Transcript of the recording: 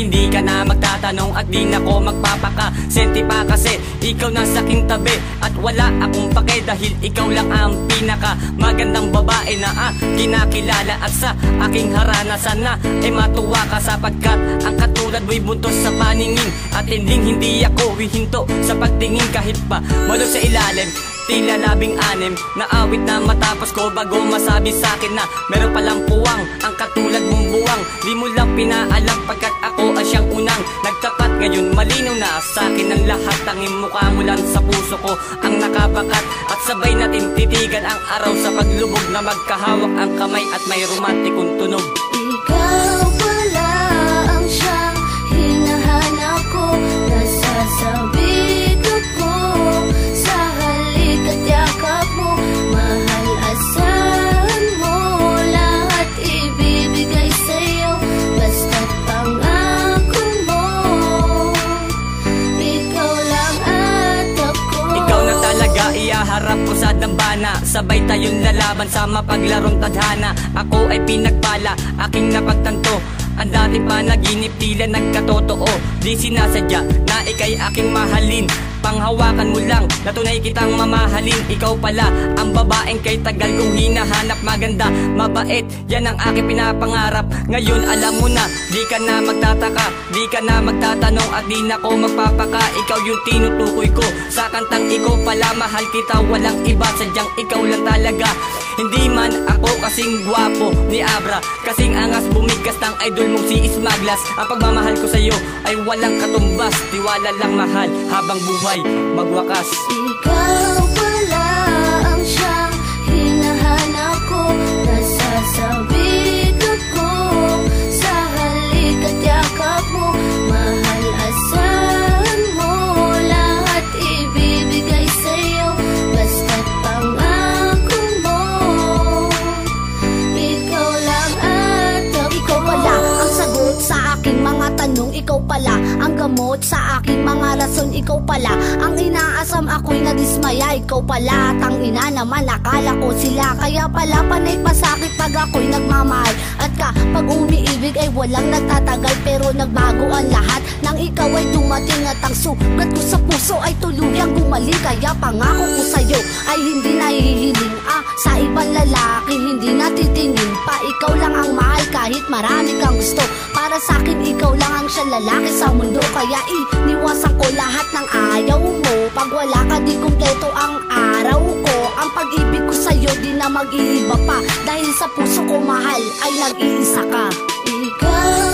hindi ka na magtatanong At di na ko magpapaka Senti pa kasi ikaw na sa aking tabi At wala akong pake dahil ikaw lang ang pinaka Magandang babae na ah, kinakilala At sa aking harana sana ay matuwa ka Sapagkat ang katulad mo'y buntos sa paningin At hindi hindi ako hihinto sa pagtingin Kahit pa malo sa ilalim. Tila labing anim na awit na matapos ko bago masabi sa akin na meron palang puwang ang katulad tanging mukha mo lang sa puso ko ang nakabakat at sabay natin titigan ang araw sa paglubog na magkahawak ang kamay at may romantikong tunog talaga iyaharap ko sa dambana. Sabay tayong lalaban sa mapaglarong tadhana. Ako ay pinagpala, aking napagtanto Ang dating panaginip tila nagkatotoo. Di sinasadya na ikay aking mahalin. Panghawakan mo lang, natunay kitang mamahalin. Ikaw pala, ang babaeng kay tagal kong hinahanap. Maganda, mabait, yan ang aking pinapangarap. Ngayon alam mo na, di ka na magtataka. Di ka na magtatanong at di na ko magpapaka Ikaw yung tinutukoy ko. Sa kantang ikaw pala, mahal kita Walang iba, sadyang ikaw lang talaga Hindi man ako kasing gwapo ni Abra Kasing angas bumigas ng idol mong si Ismaglas. Ang pagmamahal ko sa'yo ay walang katumbas Tiwala lang mahal habang buhay magwakas. Ikaw Ikaw pala ang gamot sa aking mga rason. Ikaw pala ang inaasam ako'y nadismaya. Ikaw pala at ang ina naman akala ko sila. Kaya pala panay pasakit pag ako'y nagmamahal. At kapag umiibig ay walang nagtatagal Pero nagbago ang lahat. Nang ikaw ay dumating At ang sugat ko sa puso ay tuluyang gumaling Kaya pangako ko sa'yo ay hindi nahihiling Ah, sa ibang lalaki hindi natitingin pa. Ikaw lang ang mahal kahit marami kang gusto. Para sa akin ikaw lang ang siya lalaki sa mundo Kaya iniwasan ko lahat ng ayaw mo. Pag wala ka di kumpleto ang araw ko. Ang pag-ibig ko sa'yo di na mag-iiba pa. Dahil sa puso ko mahal ay nag-iisa ka. Ikaw